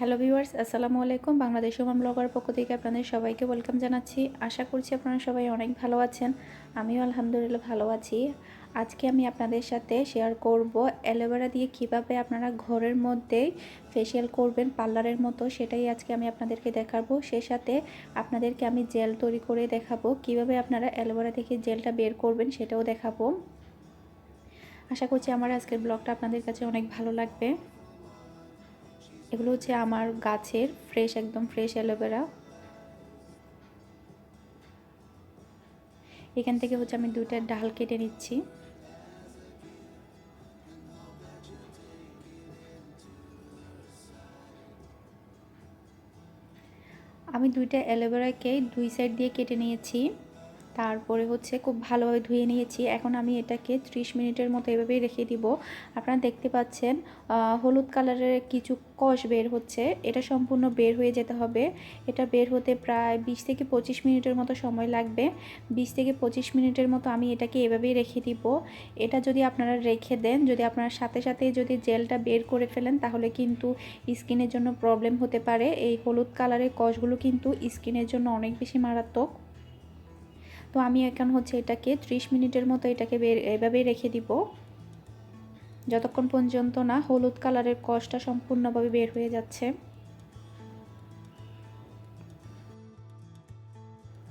Hello viewers, আসসালামু আলাইকুম। Bangladesh Oman blogger পক্ষ থেকে আপনাদের সবাইকে ওয়েলকাম জানাচ্ছি। আশা করছি আপনারা সবাই অনেক ভালো আছেন। আমিও আলহামদুলিল্লাহ ভালো আছি। আজকে আমি আপনাদের সাথে শেয়ার করব অ্যালোভেরা দিয়ে কীভাবে আপনারা ঘরের মধ্যেই ফেসিয়াল করবেন, পার্লারের মতো, সেটাই আজকে আমি আপনাদেরকে দেখাবো। সে সাথে আপনাদেরকে আমি জেল তৈরি করে দেখাবো। কীভাবে আপনারা অ্যালোভেরা থেকে জেলটা বের করবেন সেটাও দেখাবো। আশা করছি আমার আজকের ব্লগটা আপনাদের কাছে অনেক ভালো লাগবে। এগুলো হচ্ছে আমার গাছের ফ্রেশ একদম ফ্রেশ অ্যালোভেরা। এখান থেকে হচ্ছে আমি দুইটা ডাল কেটে নিচ্ছি। আমি দুইটা অ্যালোভেরাকে দুই সাইড দিয়ে কেটে নিয়েছি। তারপরে হচ্ছে খুব ভালোভাবে ধুয়ে নিয়েছি। এখন আমি এটাকে 30 মিনিটের মতো এভাবেই রেখে দিব। আপনারা দেখতে পাচ্ছেন হলুদ কালারের কিছু কষ বের হচ্ছে। এটা সম্পূর্ণ বের হয়ে যেতে হবে। এটা বের হতে প্রায় 20 থেকে 25 মিনিটের মতো সময় লাগবে। 20 থেকে 25 মিনিটের মতো আমি এটাকে এভাবেই রেখে দিব। এটা যদি আপনারা রেখে দেন, যদি আপনারা সাথে সাথে যদি জেলটা বের করে ফেলেন, তাহলে কিন্তু স্কিনের জন্য প্রবলেম হতে পারে। এই হলুদ কালারের কষগুলো কিন্তু স্কিনের জন্য অনেক বেশি মারাত্মক। তো আমি এখন হচ্ছে এটাকে 30 মিনিটের মতো এটাকে এভাবেই রেখে দিব। যতক্ষণ পর্যন্ত না হলুদ কালারের কষটা সম্পূর্ণভাবে বের হয়ে যাচ্ছে।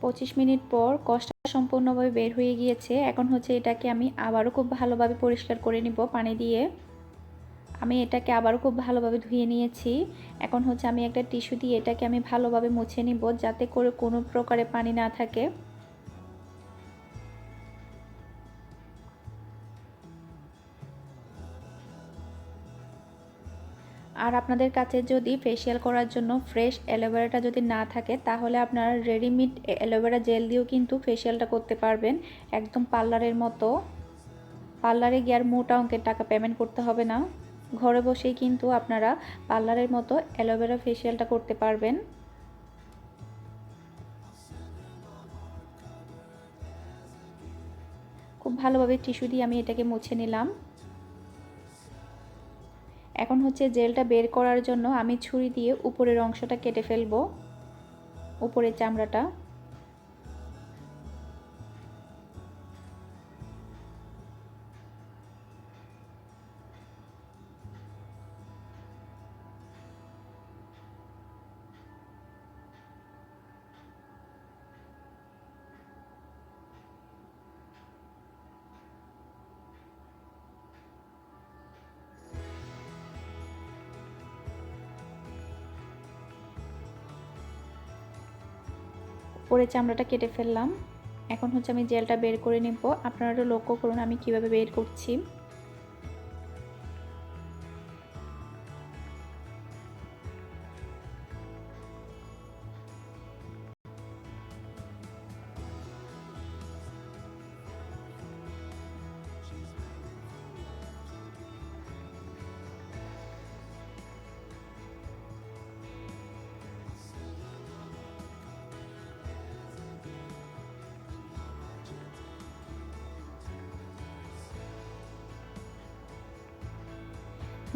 পঁচিশ মিনিট পর কষটা সম্পূর্ণভাবে বের হয়ে গিয়েছে। এখন হচ্ছে এটাকে আমি আবারও খুব ভালোভাবে পরিষ্কার করে নিব পানি দিয়ে। আমি এটাকে আবারও খুব ভালোভাবে ধুয়ে নিয়েছি। এখন হচ্ছে আমি একটা টিস্যু দিয়ে এটাকে আমি ভালোভাবে মুছে নিব যাতে করে কোনো প্রকারে পানি না থাকে। আর আপনাদের কাছে যদি ফেসিয়াল করার জন্য ফ্রেশ অ্যালোভেরাটা যদি না থাকে, তাহলে আপনারা রেডিমেড অ্যালোভেরা জেল দিয়েও কিন্তু ফেসিয়ালটা করতে পারবেন। একদম পার্লারের মতো। পার্লারে গিয়ে আর মোটা অঙ্কের টাকা পেমেন্ট করতে হবে না। ঘরে বসেই কিন্তু আপনারা পার্লারের মতো অ্যালোভেরা ফেসিয়ালটা করতে পারবেন। খুব ভালোভাবে টিস্যু দিয়ে আমি এটাকে মুছে নিলাম। এখন হচ্ছে জেলটা বের করার জন্য আমি ছুরি দিয়ে উপরের অংশটা কেটে ফেলব, উপরের চামড়াটা। পরে চামড়াটা কেটে ফেললাম। এখন হচ্ছে আমি জেলটা বের করে নিব। আপনারা লক্ষ্য করুন আমি কীভাবে বের করছি।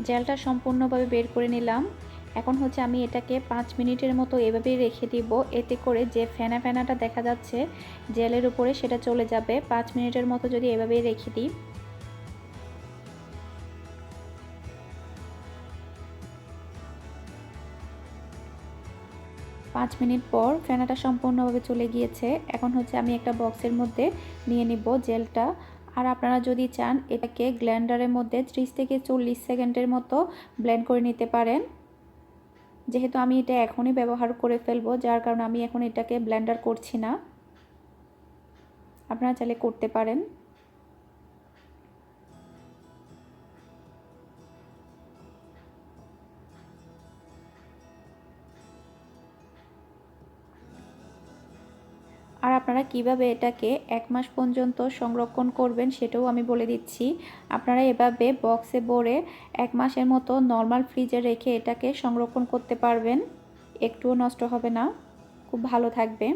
জেলটা সম্পূর্ণভাবে বের করে নিলাম। এখন হচ্ছে আমি এটাকে পাঁচ মিনিটের মতো এভাবেই রেখে দিব। এতে করে যে ফেনা ফেনাটা দেখা যাচ্ছে জেলের উপরে সেটা চলে যাবে। পাঁচ মিনিটের মতো যদি এভাবেই রেখে দিই। পাঁচ মিনিট পর ফেনাটা সম্পূর্ণভাবে চলে গিয়েছে। এখন হচ্ছে আমি একটা বক্সের মধ্যে নিয়ে নিব জেলটা। আর আপনারা যদি চান, এটাকে গ্ল্যান্ডারের মধ্যে ত্রিশ থেকে চল্লিশ সেকেন্ডের মতো ব্লেন্ড করে নিতে পারেন। যেহেতু আমি এটা এখনই ব্যবহার করে ফেলব, যার কারণে আমি এখন এটাকে ব্ল্যান্ডার করছি না। আপনারা চাইলে করতে পারেন। আপনারা কীভাবে এটাকে এক মাস পর্যন্ত সংরক্ষণ করবেন সেটাও আমি বলে দিচ্ছি। আপনারা এভাবে বক্সে ভরে এক মাসের মতো নর্মাল ফ্রিজে রেখে এটাকে সংরক্ষণ করতে পারবেন। একটুও নষ্ট হবে না। খুব ভালো থাকবে।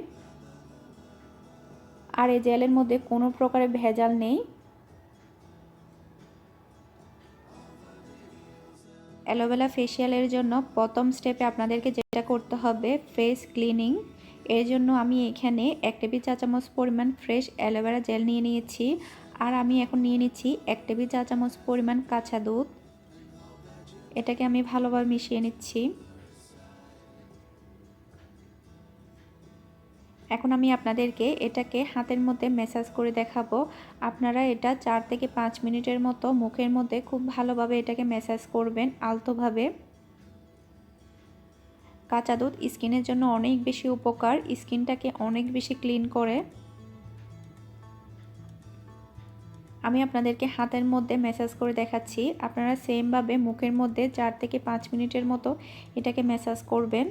আর এই জেলের মধ্যে কোনো প্রকারের ভেজাল নেই। অ্যালোভেলা ফেসিয়ালের জন্য প্রথম স্টেপে আপনাদেরকে যেটা করতে হবে, ফেস ক্লিনিং। এর জন্য আমি এখানে এক টেবিল চা চামচ পরিমাণ ফ্রেশ অ্যালোভেরা জেল নিয়ে নিয়েছি। আর আমি এখন নিয়ে নিচ্ছি এক টেবিল চা চামচ পরিমাণ কাঁচা দুধ। এটাকে আমি ভালোভাবে মিশিয়ে নিচ্ছি। এখন আমি আপনাদেরকে এটাকে হাতের মধ্যে ম্যাসাজ করে দেখাবো। আপনারা এটা চার থেকে পাঁচ মিনিটের মতো মুখের মধ্যে খুব ভালোভাবে এটাকে ম্যাসাজ করবেন আলতোভাবে। কাঁচা দুধ স্কিনের জন্য অনেক বেশি উপকার, স্কিনটাকে অনেক বেশি ক্লিন করে। আমি আপনাদেরকে হাতের মধ্যে ম্যাসাজ করে দেখাচ্ছি। আপনারা সেমভাবে মুখের মধ্যে চার থেকে পাঁচ মিনিটের মতো এটাকে ম্যাসাজ করবেন।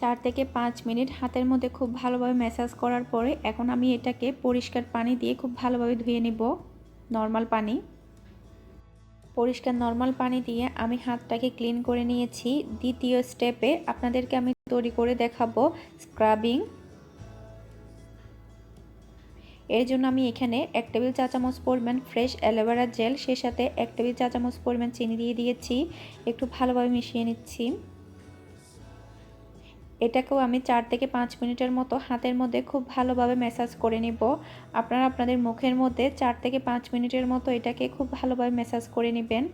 চার থেকে পাঁচ মিনিট হাতের মধ্যে খুব ভালোভাবে ম্যাসাজ করার পরে এখন আমি এটাকে পরিষ্কার পানি দিয়ে খুব ভালোভাবে ধুয়ে নিব, নর্মাল পানি। পরিষ্কার নর্মাল পানি দিয়ে আমি হাতটাকে ক্লিন করে নিয়েছি। দ্বিতীয় স্টেপে আপনাদেরকে আমি তৈরি করে দেখাবো স্ক্রাবিং। এর জন্য আমি এখানে এক টেবিল চা চামচ পরিমাণ ফ্রেশ অ্যালোভেরা জেল, সে সাথে এক টেবিল চা চামচ পরিমাণ চিনি দিয়ে দিয়েছি। একটু ভালোভাবে মিশিয়ে নিচ্ছি। এটাকেও আমি চার থেকে পাঁচ মিনিটের মতো হাতের মধ্যে খুব ভালোভাবে ম্যাসাজ করে নিব। আপনারা আপনাদের মুখের মধ্যে চার থেকে পাঁচ মিনিটের মতো এটাকে খুব ভালোভাবে ম্যাসাজ করে নেবেন।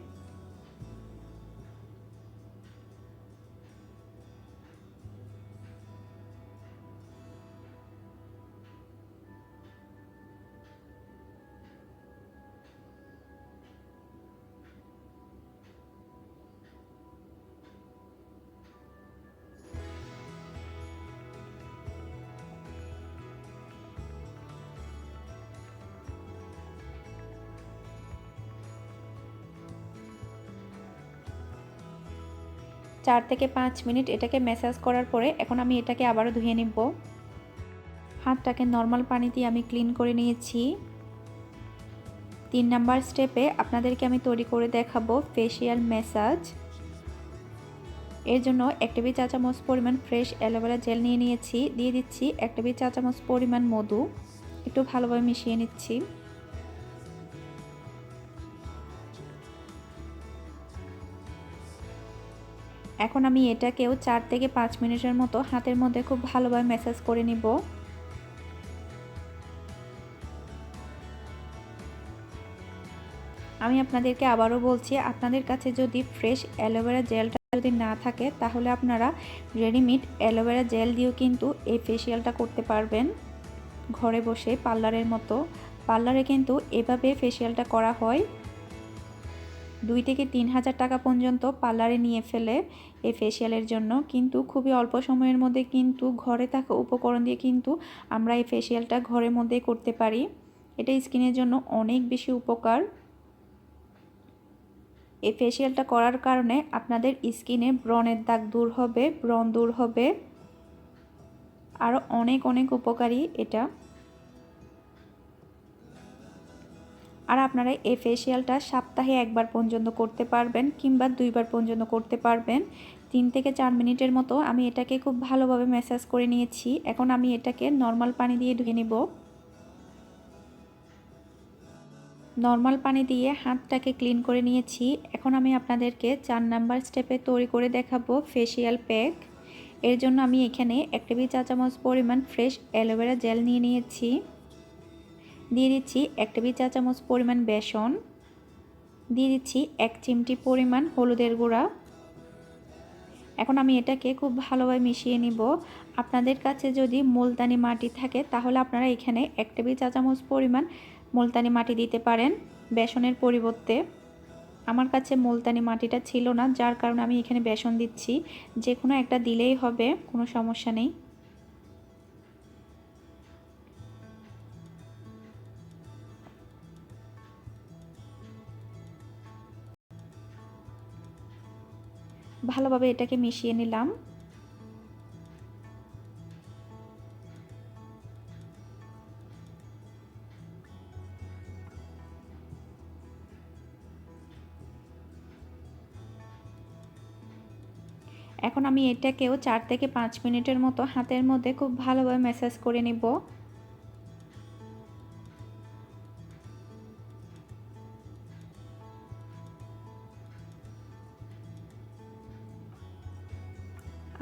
চার থেকে পাঁচ মিনিট এটাকে ম্যাসাজ করার পরে এখন আমি এটাকে আবারও ধুয়ে নিব। হাতটাকে নর্মাল পানি দিয়ে আমি ক্লিন করে নিয়েছি। তিন নাম্বার স্টেপে আপনাদেরকে আমি তৈরি করে দেখাবো ফেসিয়াল ম্যাসাজ এর জন্য এক টেবিল চা চামচ পরিমাণ ফ্রেশ অ্যালোভেরা জেল নিয়ে নিয়েছি। দিয়ে দিচ্ছি এক টেবিল চা চামচ পরিমাণ মধু। একটু ভালোভাবে মিশিয়ে নিচ্ছি। এখন আমি এটাকেও চার থেকে পাঁচ মিনিটের মতো হাতের মধ্যে খুব ভালোভাবে ম্যাসাজ করে নিব। আমি আপনাদেরকে আবারও বলছি, আপনাদের কাছে যদি ফ্রেশ অ্যালোভেরা জেলটা যদি না থাকে, তাহলে আপনারা রেডিমেড অ্যালোভেরা জেল দিয়েও কিন্তু এই ফেসিয়ালটা করতে পারবেন। ঘরে বসে পার্লারের মতো। পার্লারে কিন্তু এভাবে ফেসিয়ালটা করা হয়। দুই থেকে তিন হাজার টাকা পর্যন্ত পার্লারে নিয়ে ফেলে এই ফেসিয়ালের জন্য। কিন্তু খুবই অল্প সময়ের মধ্যে কিন্তু ঘরে থাকা উপকরণ দিয়ে কিন্তু আমরা এই ফেসিয়ালটা ঘরের মধ্যে করতে পারি। এটা স্কিনের জন্য অনেক বেশি উপকার। এই ফেসিয়ালটা করার কারণে আপনাদের স্কিনে ব্রণের দাগ দূর হবে, ব্রণ দূর হবে। আরও অনেক অনেক উপকারী এটা। আর আপনারা এই ফেসিয়ালটা সপ্তাহে একবার পর্যন্ত করতে পারবেন কিংবা দুইবার পর্যন্ত করতে পারবেন। তিন থেকে চার মিনিটের মতো আমি এটাকে খুব ভালোভাবে ম্যাসাজ করে নিয়েছি। এখন আমি এটাকে নর্মাল পানি দিয়ে ধুয়ে নেব। নর্মাল পানি দিয়ে হাতটাকে ক্লিন করে নিয়েছি। এখন আমি আপনাদেরকে চার নাম্বার স্টেপে তৈরি করে দেখাবো ফেসিয়াল প্যাক এর জন্য আমি এখানে এক টেবিল চা চামচ পরিমাণ ফ্রেশ অ্যালোভেরা জেল নিয়ে নিয়েছি। দিয়ে দিচ্ছি এক টেবিল চা চামচ পরিমাণ বেসন। দিয়ে দিচ্ছি এক চিমটি পরিমাণ হলুদের গুঁড়া। এখন আমি এটাকে খুব ভালোভাবে মিশিয়ে নিব। আপনাদের কাছে যদি মুলতানি মাটি থাকে, তাহলে আপনারা এখানে এক টেবিল চা চামচ পরিমাণ মুলতানি মাটি দিতে পারেন বেসনের পরিবর্তে। আমার কাছে মুলতানি মাটিটা ছিল না, যার কারণে আমি এখানে বেসন দিচ্ছি। যে কোনো একটা দিলেই হবে, কোনো সমস্যা নেই। ভালোভাবে এটাকে মিশিয়ে নিলাম। এখন আমি এটাকেও চার থেকে পাঁচ মিনিটের মতো হাতের মধ্যে খুব ভালোভাবে ম্যাসাজ করে নেব।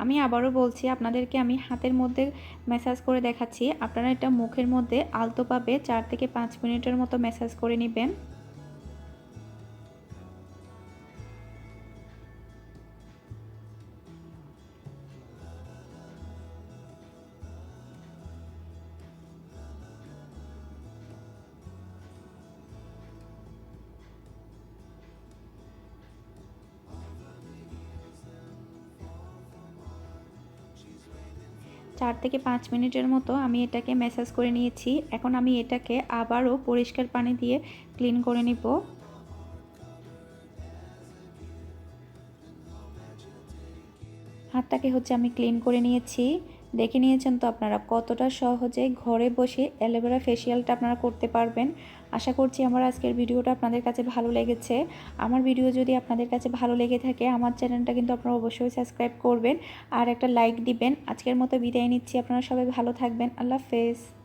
আমি আবারও বলছি, আপনাদেরকে আমি হাতের মধ্যে ম্যাসাজ করে দেখাচ্ছি। আপনারা এটা মুখের মধ্যে আলতোভাবে চার থেকে পাঁচ মিনিটের মতো ম্যাসাজ করে নেবেন। চার থেকে পাঁচ মিনিটের মতো আমি এটাকে ম্যাসাজ করে নিয়েছি। এখন আমি এটাকে আবারও পরিষ্কার পানি দিয়ে ক্লিন করে নিব। হাতটাকে হচ্ছে আমি ক্লিন করে নিয়েছি। দেখে নিয়েছেন তো আপনারা কতটা সহজে ঘরে বসে অ্যালোভেরা ফেসিয়ালটা আপনারা করতে পারবেন। আশা করছি আমার আজকের ভিডিওটা আপনাদের কাছে ভালো লেগেছে। আমার ভিডিও যদি আপনাদের কাছে ভালো লেগে থাকে, আমার চ্যানেলটা কিন্তু আপনারা অবশ্যই সাবস্ক্রাইব করবেন আর একটা লাইক দিবেন। আজকের মতো বিদায় নিচ্ছি। আপনারা সবাই ভালো থাকবেন। আল্লাহ হাফেজ।